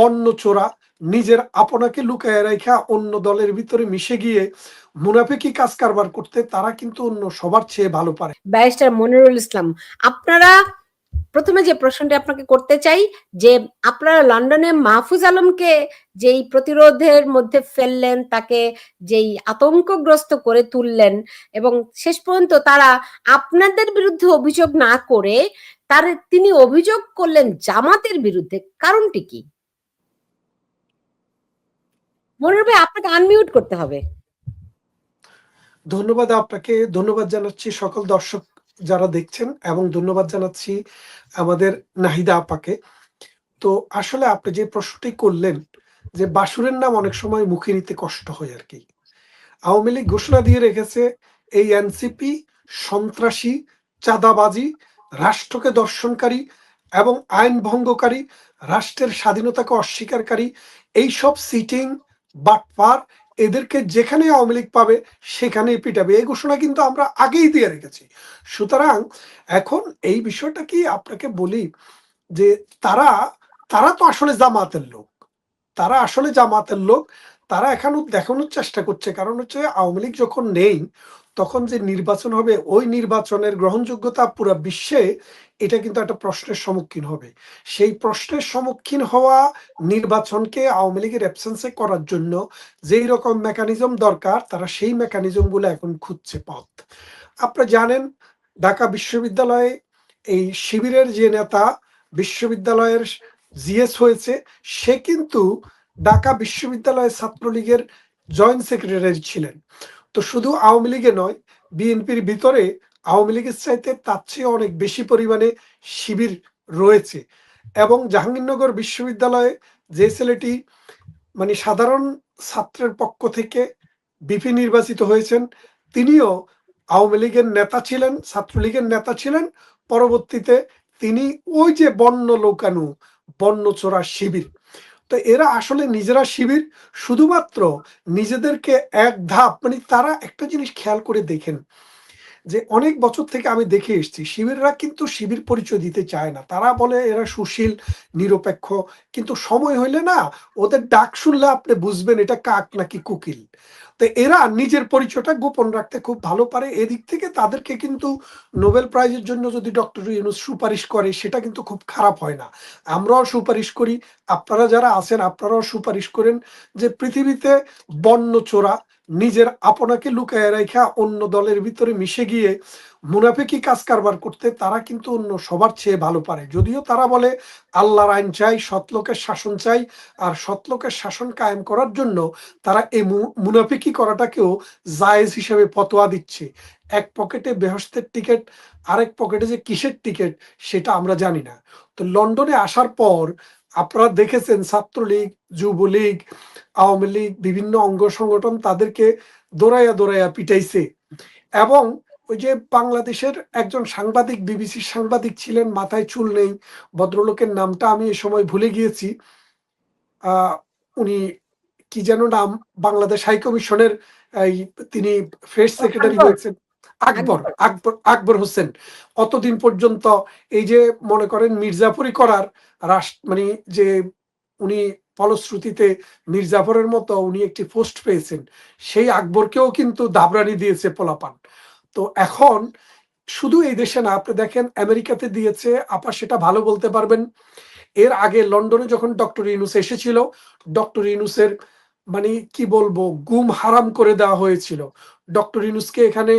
বন্য চোরা নিজের আপনাকে লুকায় রেখা অন্য দলের ভিতরে মিশে গিয়ে মুনাফিকি কাজ কারবার করতে তারা কিন্তু অন্য সবার চেয়ে ভালো পারে। ব্যারিস্টার মনিরুল ইসলাম, আপনারা প্রথমে যে প্রশ্নটি আপনাকে করতে চাই, যে আপনারা লন্ডনে মাহফুজ আলমকে যেই প্রতিরোধের মধ্যে ফেললেন, তাকে যেই আতঙ্কগ্রস্ত করে তুললেন এবং শেষ পর্যন্ত তারা আপনাদের বিরুদ্ধে অভিযোগ না করে তার তিনি অভিযোগ করলেন জামাতের বিরুদ্ধে, কারণটি কি? মনির ভাই আপনাকে আনমিউট করতে হবে। ধন্যবাদ আপনাকে, ধন্যবাদ জানাচ্ছি সকল দর্শক যারা দেখছেন এবং ধন্যবাদ জানাচ্ছি আমাদের নাহিদা আপাকে। তো আসলে আপনি যে প্রশ্নটি করলেন যে বাসুরের নাম অনেক সময় মুখে নিতে কষ্ট হয় আর কি। আওয়ামী লীগ ঘোষণা দিয়ে রেখেছে এই এনসিপি সন্ত্রাসী, চাঁদাবাজি, রাষ্ট্রকে দর্শনকারী এবং আইন ভঙ্গকারী, রাষ্ট্রের স্বাধীনতাকে অস্বীকারী, এইসব সিটিং বাটপার এদেরকে যেখানে আওয়ামী লীগ পাবে, সেখানেই পিটাবে। এই ঘোষণা কিন্তু আমরা আগেই দিয়ে রেখেছি। সুতরাং এখন এই বিষয়টা কি আপনাকে বলি যে তারা তারা তো আসলে জামাতের লোক। তারা আসলে জামাতের লোক। তারা এখনও দেখানোর চেষ্টা করছে। কারণ হচ্ছে আওয়ামী লীগ যখন নেই, তখন যে নির্বাচন হবে, ওই নির্বাচনের গ্রহণযোগ্যতা পুরো বিশ্বে এটা কিন্তু একটা প্রশ্নের সম্মুখীন হবে। সেই প্রশ্নের সম্মুখীন হওয়া নির্বাচনকে আওয়ামী লীগের অ্যাবসেন্সে করার জন্য যেই রকম মেকানিজম দরকার, তারা সেই মেকানিজমগুলো এখন খুঁজছে পথ। আপনারা জানেন, ঢাকা বিশ্ববিদ্যালয়ে এই শিবিরের যে নেতা, বিশ্ববিদ্যালয়ের জিএস হয়েছে, সে কিন্তু ঢাকা বিশ্ববিদ্যালয়ের ছাত্রলীগের জয়েন্ট সেক্রেটারি ছিলেন। তো শুধু আওয়ামী লীগে নয়, বিএনপির ভিতরে আওয়ামী লীগের চাইতে তার চেয়ে অনেক বেশি পরিমাণে শিবির রয়েছে এবং জাহাঙ্গীরনগর বিশ্ববিদ্যালয়ে যে ছেলেটি মানে সাধারণ ছাত্রের পক্ষ থেকে বিপি নির্বাচিত হয়েছেন, তিনিও আওয়ামী লীগের নেতা ছিলেন, ছাত্রলীগের নেতা ছিলেন। পরবর্তীতে তিনি ওই যে বন্য লোকানু বন্য চোরা শিবির তো এরা আসলে নিজেরা শিবির, শুধুমাত্র নিজেদেরকে এক ধাপ মানে তারা একটা জিনিস খেয়াল করে দেখেন। যে অনেক বছর থেকে আমি দেখে এসেছি, শিবিররা কিন্তু শিবির পরিচয় দিতে চায় না। তারা বলে এরা সুশীল, নিরপেক্ষ, কিন্তু সময় হইলে না ওদের ডাক শুনলে আপনি বুঝবেন এটা কাক নাকি কুকিল। তো এরা নিজের পরিচয়টা গোপন রাখতে খুব ভালো পারে। এদিক থেকে তাদেরকে কিন্তু নোবেল প্রাইজের জন্য যদি ডক্টর ইউনুস সুপারিশ করে, সেটা কিন্তু খুব খারাপ হয় না। আমরাও সুপারিশ করি। আপনারা যারা আছেন, আপনারাও সুপারিশ করেন যে পৃথিবীতে বন্য চোরা নিজের আপনাকে লুকায় রেখা অন্য দলের ভিতরে মিশে গিয়ে মুনাফিকি কাজ কারবার করতে তারা কিন্তু অন্য সবার চেয়ে ভালো পারে। যদিও তারা বলে, আল্লাহর আইন চাই সৎলোকের শাসন চাই, আর সৎলোকের শাসন কায়েম করার জন্য তারা এই মুনাফিকি করাটাকেও জায়েজ হিসেবে ফতোয়া দিচ্ছে। এক পকেটে বেহস্তের টিকিট, আরেক পকেটে যে কিসের টিকিট, সেটা আমরা জানি না। তো লন্ডনে আসার পর আপনারা দেখেছেন ছাত্রলীগ যুবলীগ আওয়ামী লীগ বিভিন্ন অঙ্গ সংগঠন তাদেরকে দৌড়াইয়া দৌড়াইয়া পিটাইছে। এবং ওই যে বাংলাদেশের একজন সাংবাদিক বিবিসির সাংবাদিক ছিলেন মাথায় চুল নেই ভদ্রলোকের নামটা আমি এ সময় ভুলে গিয়েছি। আহ উনি কি যেন নাম বাংলাদেশ হাই কমিশনের তিনি ফেস সেক্রেটারি হয়েছেন। আকবর আকবর আকবর হোসেন। অতদিন পর্যন্ত এই যে মনে করেন মির্জাফরি করার রাষ্ট্র মানে যে উনি ফলশ্রুতিতে মির্জাফরের মতো উনি একটি পোস্ট পেয়েছেন, সেই আকবরকেও কিন্তু দাবরানি দিয়েছে পোলাপান। তো এখন শুধু এই দেশে না, আপনি দেখেন আমেরিকাতে দিয়েছে, আপা সেটা ভালো বলতে পারবেন। এর আগে লন্ডনে যখন ডক্টর ইনুস এসেছিল, ডক্টর ইনুসের মানে কি বলব, গুম হারাম করে দেওয়া হয়েছিল। ডক্টর ইউনুসকে এখানে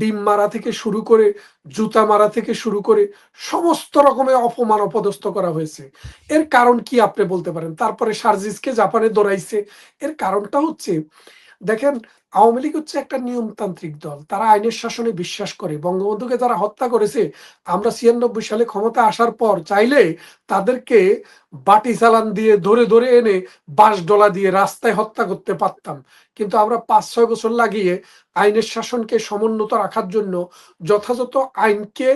ডিম মারা থেকে শুরু করে, জুতা মারা থেকে শুরু করে সমস্ত রকমের অপমান অপদস্থ করা হয়েছে। এর কারণ কি আপনি বলতে পারেন? তারপরে সার্জিসকে জাপানে দৌড়াইছে। এর কারণটা হচ্ছে, দেখেন আওয়ামী লীগ হচ্ছে একটা নিয়মতান্ত্রিক দল। তারা আইনের শাসনে বিশ্বাস করে। বঙ্গবন্ধুকে যারা হত্যা করেছে আমরা ছিয়ানব্বই সালে ক্ষমতা আসার পর চাইলে তাদেরকে বাটি চালান দিয়ে ধরে ধরে এনে বাস ডলা দিয়ে রাস্তায় হত্যা করতে পারতাম। কিন্তু আমরা পাঁচ ছয় বছর লাগিয়ে আইনের শাসনকে সমুন্নত রাখার জন্য যথাযথ আইনকে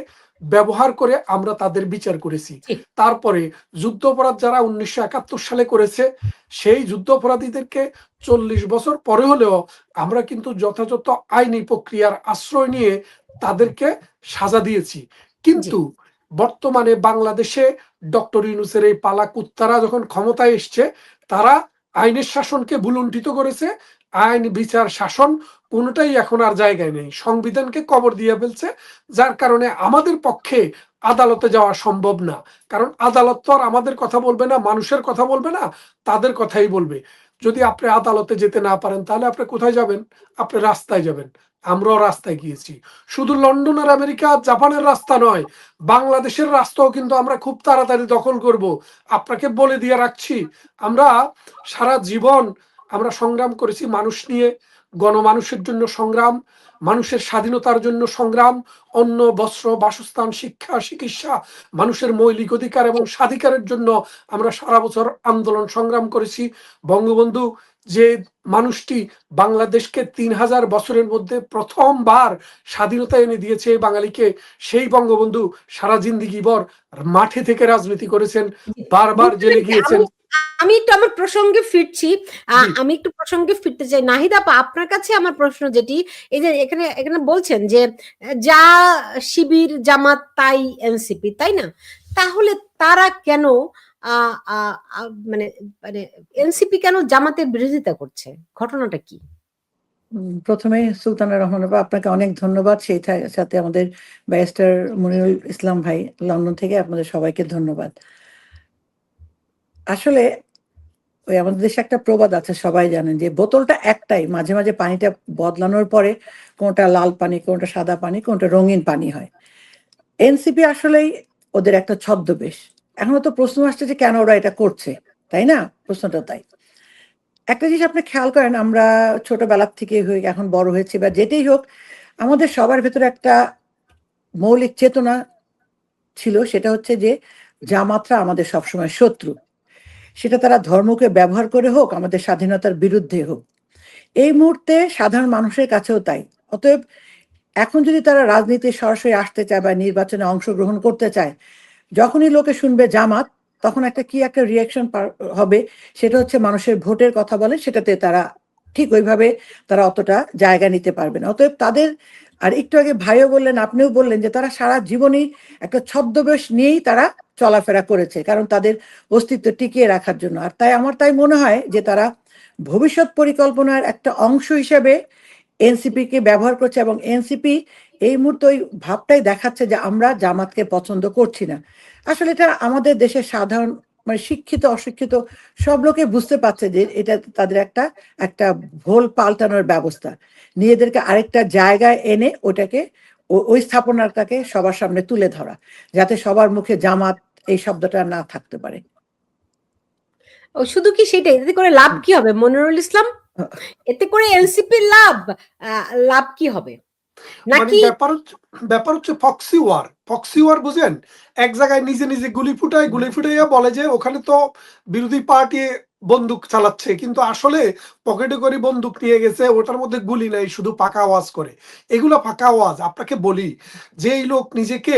ব্যবহার করে আমরা তাদের বিচার করেছি। তারপরে যুদ্ধ অপরাধ যারা উনিশশো একাত্তর সালে করেছে সেই যুদ্ধ অপরাধীদেরকে চল্লিশ বছর পরে হলেও আমরা কিন্তু যথাযথ আইনি প্রক্রিয়ার আশ্রয় নিয়ে তাদেরকে সাজা দিয়েছি। কিন্তু বর্তমানে বাংলাদেশে ডক্টর ইউনুসের এই পালা কুত্তারা যখন ক্ষমতায় এসছে, তারা আইনের শাসনকে ভুলুণ্ঠিত করেছে। আইন, বিচার, শাসন কোনোটাই এখন আর জায়গায় নেই। সংবিধানকে কবর দিয়ে ফেলছে, যার কারণে আমাদের পক্ষে আদালতে যাওয়া সম্ভব না। কারণ আদালত তো আর আমাদের কথা বলবে না, মানুষের কথা বলবে না, তাদের কথাই বলবে। যদি আপনি আদালতে যেতে না পারেন, তাহলে আপনি কোথায় যাবেন? আপনি রাস্তায় যাবেন। আমরাও রাস্তায় গিয়েছি। শুধু লন্ডন আর আমেরিকা, জাপানের রাস্তা নয়, বাংলাদেশের রাস্তাও কিন্তু আমরা খুব তাড়াতাড়ি দখল করব। আপনাকে বলে দিয়ে রাখছি, আমরা সারা জীবন আমরা সংগ্রাম করেছি মানুষ নিয়ে। গণমানুষের জন্য সংগ্রাম, মানুষের স্বাধীনতার জন্য সংগ্রাম, অন্ন, বস্ত্র, বাসস্থান, শিক্ষা, চিকিৎসা, মানুষের মৌলিক অধিকার এবং স্বাধিকারের জন্য আমরা সারা বছর আন্দোলন সংগ্রাম করেছি। বঙ্গবন্ধু, যে মানুষটি বাংলাদেশকে তিন হাজার বছরের মধ্যে প্রথমবার স্বাধীনতা এনে দিয়েছে বাঙালিকে, সেই বঙ্গবন্ধু সারা জিন্দিগি বর মাঠে থেকে রাজনীতি করেছেন, বারবার জেলে গিয়েছেন। আমি- একটু আমার প্রসঙ্গে ফিরছি। আহ, আমি একটু প্রসঙ্গে ফিরতে চাই। নাহিদা আপা আপনার কাছে আমার প্রশ্ন যেটি এই যে এখানে এখানে বলছেন যে যা শিবির জামাত তাই এনসিপি তাই না? তাহলে তারা কেন মানে মানে এনসিপি কেন জামাতের বিরোধিতা করছে? ঘটনাটা কি? প্রথমে সুলতানা রহমান আপা আপনাকে অনেক ধন্যবাদ। সেই সাথে আমাদের ব্যারিস্টার মনিরুল ইসলাম ভাই লন্ডন থেকে আপনাদের সবাইকে ধন্যবাদ। আসলে ওই আমাদের দেশে একটা প্রবাদ আছে, সবাই জানেন যে বোতলটা একটাই, মাঝে মাঝে পানিটা বদলানোর পরে কোনটা লাল পানি, কোনটা সাদা পানি, কোনটা রঙিন পানি হয়। এনসিপি আসলেই ওদের একটা ছদ্মবেশ। এখনও তো প্রশ্ন আসছে যে কেন ওরা এটা করছে, তাই না? প্রশ্নটা তাই। একটা জিনিস আপনি খেয়াল করেন, আমরা ছোটবেলার থেকে হয়ে এখন বড় হয়েছি বা যেটাই হোক, আমাদের সবার ভেতরে একটা মৌলিক চেতনা ছিল, সেটা হচ্ছে যে জামাতরা আমাদের সবসময় শত্রু। সেটা তারা ধর্মকে ব্যবহার করে হোক, আমাদের স্বাধীনতার বিরুদ্ধে হোক। এই মুহূর্তে সাধারণ মানুষের কাছেও তাই। অতএব এখন যদি তারা রাজনীতি সরাসরি আসতে চায় বা নির্বাচনে অংশগ্রহণ করতে চায়, যখনই লোকে শুনবে জামাত, তখন একটা কি একটা রিয়াকশন হবে, সেটা হচ্ছে মানুষের ভোটের কথা বলে, সেটাতে তারা ঠিক ওইভাবে তারা অতটা জায়গা নিতে পারবে না। অতএব তাদের, আর একটু আগে ভাইও বললেন, আপনিও বললেন যে তারা সারা জীবনই একটা ছদ্মবেশ নিয়েই তারা চলাফেরা করেছে, কারণ তাদের অস্তিত্ব টিকিয়ে রাখার জন্য। আর তাই আমার তাই মনে হয় যে তারা ভবিষ্যৎ পরিকল্পনার একটা অংশ হিসেবে এনসিপি কে ব্যবহার করছে এবং এনসিপি এই মুহূর্তে ওই ভাবটাই দেখাচ্ছে যে আমরা জামাতকে পছন্দ করছি না। আসলে এটা আমাদের দেশের সাধারণ মানে শিক্ষিত, অশিক্ষিত সব লোকে বুঝতে পারছে যে এটা তাদের একটা একটা ভোল পাল্টানোর ব্যবস্থা। নিজেদেরকে আরেকটা জায়গায় এনে ওটাকে ওই স্থাপনাটাকে সবার সামনে তুলে ধরা। যাতে সবার মুখে জামাত এই শব্দটা না থাকতে পারে। ও শুধু কি সেটাই? এতে করে লাভ কি হবে? মনিরুল ইসলাম? এতে করে এনসিপির লাভ আহ, লাভ কি হবে? মানে নাকি ব্যাপার হচ্ছে ব্যাপার হচ্ছে ফক্সি ওয়ার ফক্সি ওয়ার বুঝেন এক জায়গায় নিজে নিজে গুলি ফুটায়, গুলি ফুটাইয়া বলে যে ওখানে তো বিরোধী পার্টি বন্দুক চালাচ্ছে, কিন্তু আসলে পকেটে করে বন্দুক নিয়ে গেছে, ওটার মধ্যে গুলি নাই, শুধু পাকা আওয়াজ করে। এগুলো পাকা আওয়াজ, আপনাকে বলি যে এই লোক নিজেকে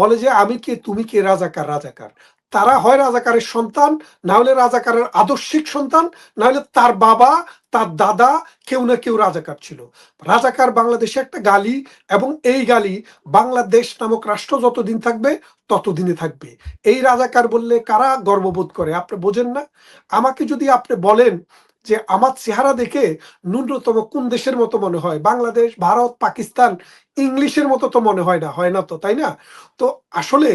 বলে যে, আমি কে? তুমি কে? রাজাকার রাজাকার। তারা হয় রাজাকারের সন্তান, না হলে রাজাকারের আদর্শিক সন্তান, না হলে তার বাবা, তার দাদা কেউ না কেউ রাজাকার ছিল। রাজাকার বাংলাদেশে একটা গালি এবং এই গালি বাংলাদেশ নামক রাষ্ট্র যতদিন থাকবে, ততদিনে থাকবে। এই রাজাকার বললে কারা গর্ববোধ করে? আপনি বোঝেন না? আমাকে যদি আপনি বলেন যে আমার চেহারা দেখে ন্যূনতম কোন দেশের মতো মনে হয়? বাংলাদেশ, ভারত, পাকিস্তান ইংলিশের মতো তো মনে হয় না হয় না তো, তাই না? তো আসলে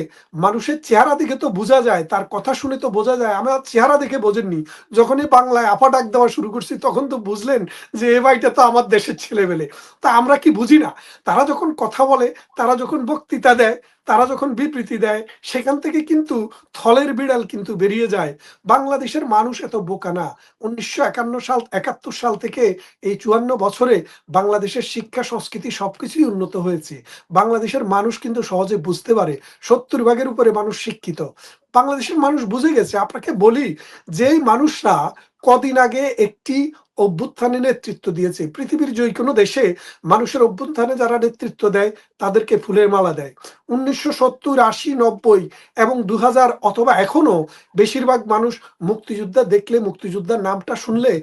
মানুষের চেহারা দেখে তো বোঝা যায়, তার কথা শুনে তো বোঝা যায়। আমরা চেহারা দেখে বোঝেননি। যখনই বাংলায় আপা ডাক দেওয়া শুরু করছি, তখন তো বুঝলেন যে এ ভাইটা তো আমার দেশের ছেলেবেলে। তা আমরা কি বুঝি না? তারা যখন কথা বলে, তারা যখন বক্তৃতা দেয়, তারা যখন বিবৃতি দেয়, সেখান থেকে কিন্তু থলের বিড়াল কিন্তু বেরিয়ে যায়। বাংলাদেশের মানুষ এত বোকা না। উনিশশো একান্ন সাল, একাত্তর সাল থেকে এই চুয়ান্ন বছরে বাংলাদেশের শিক্ষা, সংস্কৃতি সবকিছুই উন্নত হয়েছে। বাংলাদেশের মানুষ কিন্তু সহজে বুঝতে পারে, সত্তর ভাগের উপরে মানুষ শিক্ষিত। বাংলাদেশের মানুষ বুঝে গেছে, আপনাকে বলি যেই মানুষরা কদিন আগে একটি অভ্যুত্থানে নেতৃত্ব দিয়েছে। পৃথিবীর যে কোনো দেশে মানুষের অভ্যুত্থানে যারা নেতৃত্ব দেয়, তাদেরকে ফুলের মালা দেয়। উনিশশো সত্তর, আশি, নব্বই এবং দু হাজার অথবা এখনও বেশিরভাগ মানুষ মুক্তিযোদ্ধা দেখলে মুক্তিযোদ্ধার নামটা শুনলে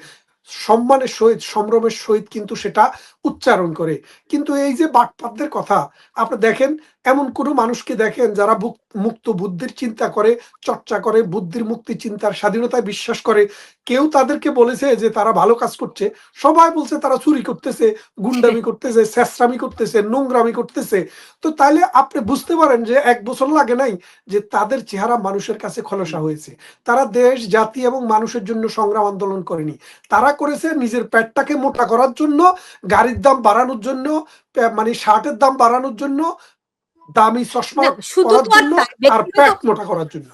সম্মানের সহিত, সম্ভ্রমের সহিত কিন্তু সেটা উচ্চারণ করে। কিন্তু এই যে বাটপাতদের কথা, আপনি দেখেন, এমন কোনো মানুষকে দেখেন যারা মুক্ত বুদ্ধির চিন্তা করে, চর্চা করে, বুদ্ধির মুক্তি চিন্তার স্বাধীনতায় বিশ্বাস করে। কেউ তাদেরকে বলেছে যে তারা ভালো কাজ করছে, সবাই বলছে তারা চুরি করতেছে, গুন্ডামি করতেছে শেষরামি করতেছে, নোংরামি করতেছে। তো তাইলে আপনি বুঝতে পারেন যে এক বছর লাগে নাই যে তাদের চেহারা মানুষের কাছে খলসা হয়েছে। তারা দেশ, জাতি এবং মানুষের জন্য সংগ্রাম আন্দোলন করেনি। তারা করেছে নিজের পেটটাকে মোটা করার জন্য গাড়ির দাম বাড়ানোর জন্য মানে শার্টের দাম বাড়ানোর জন্য দামি চশমা করার জন্য আর প্যাক মোটা করার জন্য।